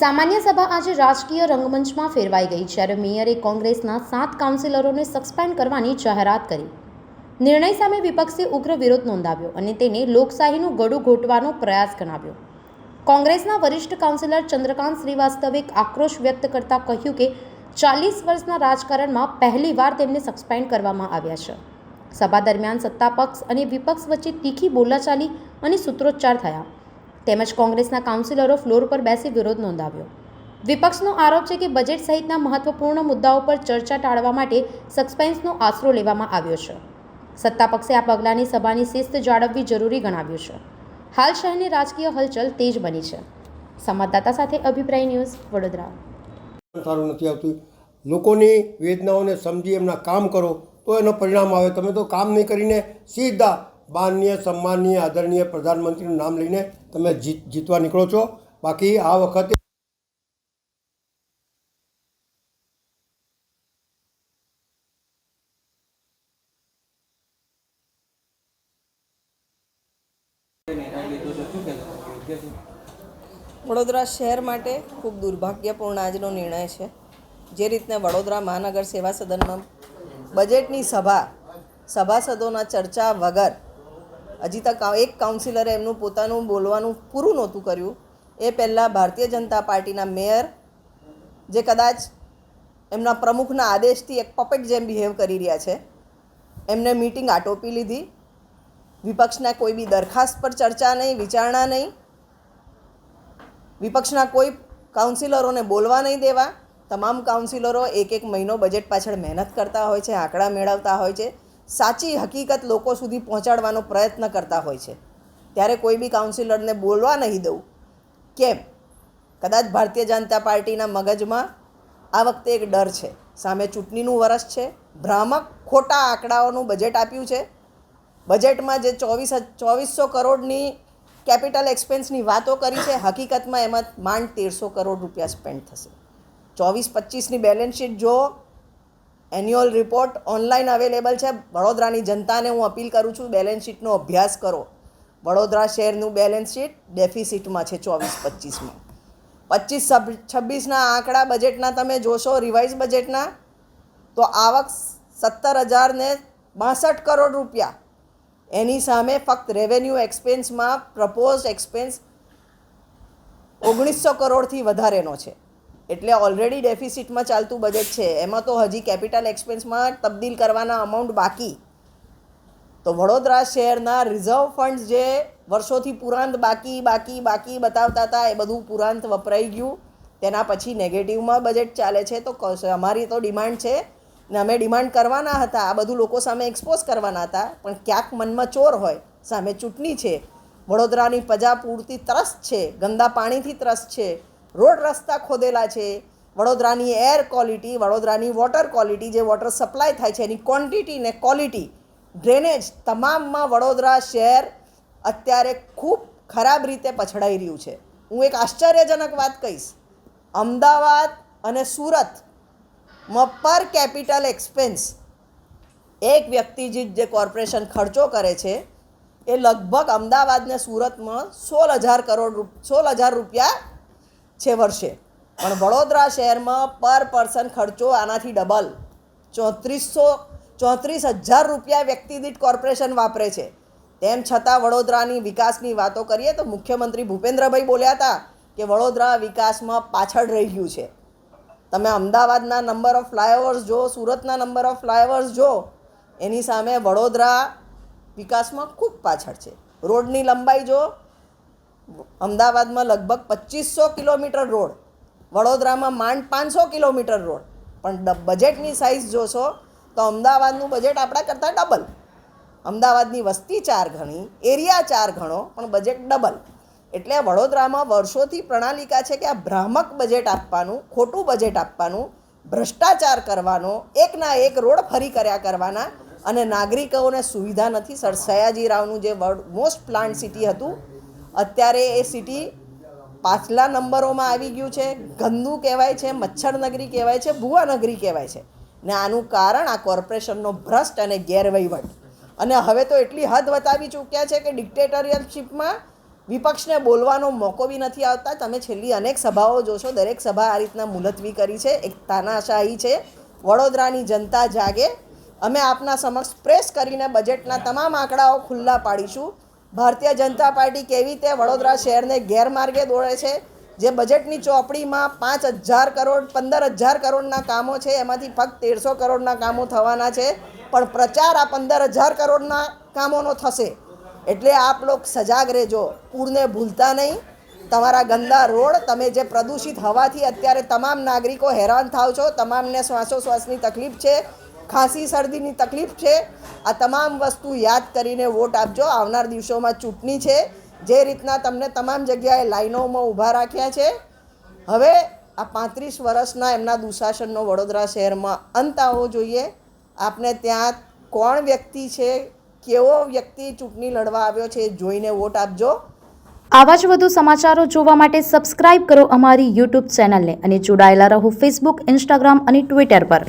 સામાન્ય સભા આજે રાજકીય રંગમંચમાં ફેરવાઈ ગઈ જ્યારે મેયરે કોંગ્રેસના સાત કાઉન્સિલરોને સસ્પેન્ડ કરવાની જાહેરાત કરી. નિર્ણય સામે વિપક્ષે ઉગ્ર વિરોધ નોંધાવ્યો અને તેને લોકશાહીનું ગળું ઘોટવાનો પ્રયાસ ગણાવ્યો. કોંગ્રેસના વરિષ્ઠ કાઉન્સિલર ચંદ્રકાંત શ્રીવાસ્તવે આક્રોશ વ્યક્ત કરતા કહ્યું કે ચાલીસ વર્ષના રાજકારણમાં પહેલીવાર તેમને સસ્પેન્ડ કરવામાં આવ્યા છે. સભા દરમિયાન સત્તાપક્ષ અને વિપક્ષ વચ્ચે તીખી બોલાચાલી અને સૂત્રોચ્ચાર થયા. તેમજ કોંગ્રેસના કાઉન્સિલરો ફ્લોર પર બેસી વિરોધ નોંધાવ્યો. વિપક્ષનો આરોપ છે કે બજેટ સહિતના મહત્વપૂર્ણ મુદ્દાઓ પર ચર્ચા ટાળવા માટે સસ્પેન્સનો આશરો લેવામાં આવ્યો છે. સત્તાપક્ષે આ પગલાંની સભાની શિસ્ત જાળવવી જરૂરી ગણાવ્યું છે. હાલ શહેરની રાજકીય હલચલ તેજ બની છે. સંવાદદાતા સાથે અભિપ્રાય ન્યૂઝ, વડોદરા. સારું નથી આવતું. લોકોની વેદનાઓને સમજી એમના કામ કરો, તો એનો પરિણામ આવે. તમે તો કામ નહીં કરીને સીધા માનનીય સન્માનનીય આદરણીય પ્રધાનમંત્રીનું નામ લઈને તમે જીત, જીતવા નીકળો છો. બાકી આ વખતે વડોદરા શહેર માટે ખૂબ દુર્ભાગ્યપૂર્ણ આજનો નિર્ણય છે. જે રીતને વડોદરા મહાનગર સેવા સદનમાં બજેટની સભા, સભાસદોના ચર્ચા વગર હજી તક એક કાઉન્સિલરે એમનું પોતાનું બોલવાનું પૂરું નહોતું કર્યું. એ પહેલાં ભારતીય જનતા પાર્ટીના મેયર, જે કદાચ એમના પ્રમુખના આદેશથી એક પપેટ જેમ બિહેવ કરી રહ્યા છે. એમને મીટિંગ આટોપી લીધી. વિપક્ષના કોઈ બી દરખાસ્ત પર ચર્ચા નહીં, વિચારણા નહીં. વિપક્ષના કોઈ કાઉન્સિલરોને બોલવા નહીં દેવા. તમામ કાઉન્સિલરો એક એક મહિનો બજેટ પાછળ મહેનત કરતા હોય છે, આંકડા મેળવતા હોય છે. સાચી હકીકત લોકો સુધી પહોંચાડવાનો પ્રયત્ન કરતા હોય છે. ત્યારે કોઈ બી કાઉન્સિલરને બોલવા નહીં દઉં. કેમ? કદાચ ભારતીય જનતા પાર્ટીના મગજમાં આ વખતે એક ડર છે. સામે ચૂંટણીનું વરસ છે. ભ્રામક ખોટા આંકડાઓનું બજેટ આપ્યું છે. બજેટમાં જે ચોવીસ ચોવીસો કરોડની કેપિટલ એક્સપેન્સની વાતો કરી છે, હકીકતમાં એમાં માંડ તેરસો કરોડ રૂપિયા સ્પેન્ડ થશે. ચોવીસ પચીસની બેલેન્સ શીટ જો એન્યુઅલ રિપોર્ટ ઓનલાઈન અવેલેબલ છે. વડોદરાની જનતાને હું અપીલ કરું છું, બેલેન્સ શીટનો અભ્યાસ કરો. વડોદરા શહેરનું બેલેન્સ શીટ ડેફિસિટમાં છે ચોવીસ પચીસમાં. પચીસ છવ્વીસના આંકડા બજેટના તમે જોશો, રિવાઇઝ બજેટના, તો આવક સત્તર હજારને બાસઠ કરોડ રૂપિયા. એની સામે ફક્ત રેવન્યુ એક્સપેન્સમાં પ્રપોઝ એક્સપેન્સ ઓગણીસો કરોડથી વધારેનો છે. એટલે ઓલરેડી ડેફિસિટમાં ચાલતું બજેટ છે. એમાં તો હજી કેપિટલ એક્સપેન્સમાં તબદીલ કરવાના અમાઉન્ટ બાકી. તો વડોદરા શહેરના રિઝર્વ ફંડ્સ જે વર્ષોથી પુરાંત બાકી બાકી બાકી બતાવતા હતા, એ બધું પુરાંત વપરાઈ ગયું. તેના પછી નેગેટિવમાં બજેટ ચાલે છે. તો અમારી તો ડિમાન્ડ છે. ને અમે ડિમાન્ડ કરવાના હતા. આ બધું લોકો સામે એક્સપોઝ કરવાના હતા. પણ ક્યાંક મનમાં ચોર હોય, સામે ચૂંટણી છે. વડોદરાની પ્રજા પૂરતી ત્રસ્ત છે. ગંદા પાણીથી ત્રસ્ત છે. રોડ રસ્તા ખોદેલા છે. વડોદરાની એર ક્વોલિટી વડોદરાની વોટર ક્વોલિટી જે વોટર સપ્લાય થાય છે, એની ક્વોન્ટિટી ને ક્વોલિટી ડ્રેનેજ તમામમાં વડોદરા શહેર અત્યારે ખૂબ ખરાબ રીતે પછડાઈ રહ્યું છે. હું એક આશ્ચર્યજનક વાત કહીશ. અમદાવાદ અને સુરતમાં પર કેપિટલ એક્સપેન્સ એક વ્યક્તિ જે કોર્પોરેશન ખર્ચો કરે છે, એ લગભગ અમદાવાદ ને સુરતમાં સોળ હજાર કરોડ સોળ હજાર રૂપિયા છે વર્ષે. પણ વડોદરા શહેરમાં પર પર્સન ખર્ચો આનાથી ડબલ. ચોત્રીસો, ચોત્રીસ હજાર રૂપિયા વ્યક્તિ દીઠ કોર્પોરેશન વાપરે છે. તેમ છતાં વડોદરાની વિકાસની વાતો કરીએ તો મુખ્યમંત્રી ભૂપેન્દ્રભાઈ બોલ્યા હતા કે વડોદરા વિકાસમાં પાછળ રહી ગયું છે. તમે અમદાવાદના નંબર ઓફ ફ્લાયઓવર્સ જો સુરતના નંબર ઓફ ફ્લાયઓવર્સ જો એની સામે વડોદરા વિકાસમાં ખૂબ પાછળ છે. રોડની લંબાઈ જો અમદાવાદમાં લગભગ પચીસો કિલોમીટર રોડ. વડોદરામાં માંડ પાંચસો કિલોમીટર રોડ. પણ બજેટની સાઇઝ જોશો, તો અમદાવાદનું બજેટ આપણા કરતાં ડબલ અમદાવાદની વસ્તી ચાર ગણી, એરિયા ચાર ગણો, પણ બજેટ ડબલ એટલે વડોદરામાં વર્ષોથી પ્રણાલિકા છે કે આ ભ્રામક બજેટ આપવાનું, ખોટું બજેટ આપવાનું, ભ્રષ્ટાચાર કરવાનો, એકના એક રોડ ફરી કર્યા કરવાના અને નાગરિકોને સુવિધા નથી. સર સયાજી રાવનું જે મોસ્ટ પ્લાન્ટ સિટી હતું અત્યારે એ સિટી પાછલા નંબરોમાં આવી ગયું છે. ગંદુ કહેવાય છે મચ્છર નગરી કહેવાય છે, ભુવાનગરી કહેવાય છે. ને આનું કારણ આ કોર્પોરેશનનો ભ્રષ્ટ અને ગેરવહીવટ. અને હવે તો એટલી હદ વતાવી ચૂક્યા છે કે ડિક્ટેટરિયલશીપમાં વિપક્ષને બોલવાનો મોકો બી નથી આવતા. તમે છેલ્લી અનેક સભાઓ જોશો, દરેક સભા આ રીતના મુલતવી કરી છે. એક તાનાશાહી છે. વડોદરાની જનતા જાગે. અમે આપના સમક્ષ પ્રેસ કરીને બજેટના તમામ આંકડાઓ ખુલ્લા પાડીશું. ભારતીય જનતા પાર્ટી કેવી રીતે વડોદરા શહેરને ગેરમાર્ગે દોડે છે? જે બજેટની ચોપડીમાં પાંચ હજાર કરોડ, પંદર હજાર કરોડના કામો છે, એમાંથી ફક્ત તેરસો કરોડના કામો થવાના છે. પણ પ્રચાર આ પંદર હજાર કરોડના કામોનો થશે. એટલે આપ લોક સજાગ રહેજો. પૂરને ભૂલતા નહીં. તમારા ગંદા રોડ, તમે જે પ્રદૂષિત હવાથી અત્યારે તમામ નાગરિકો હેરાન થાવ છો, તમામને શ્વાસોશ્વાસની તકલીફ છે. ખાંસી શરદીની તકલીફ છે. આ તમામ વસ્તુ યાદ કરીને વોટ આપજો. આવનાર દિવસોમાં ચૂંટણી છે. જે રીતના તમને તમામ જગ્યાએ લાઈનોમાં ઊભા રાખ્યા છે. હવે આ પાંત્રીસ વર્ષના એમના દુશાસનનો વડોદરા શહેરમાં અંત આવવો જોઈએ. આપને ત્યાં કોણ વ્યક્તિ છે? કેવો વ્યક્તિ ચૂંટણી લડવા આવ્યો છે જોઈને વોટ આપજો. આવા જ વધુ સમાચારો જોવા માટે સબસ્ક્રાઇબ કરો અમારી યુટ્યુબ ચેનલને અને જોડાયેલા રહો ફેસબુક ઇન્સ્ટાગ્રામ અને ટ્વિટર પર.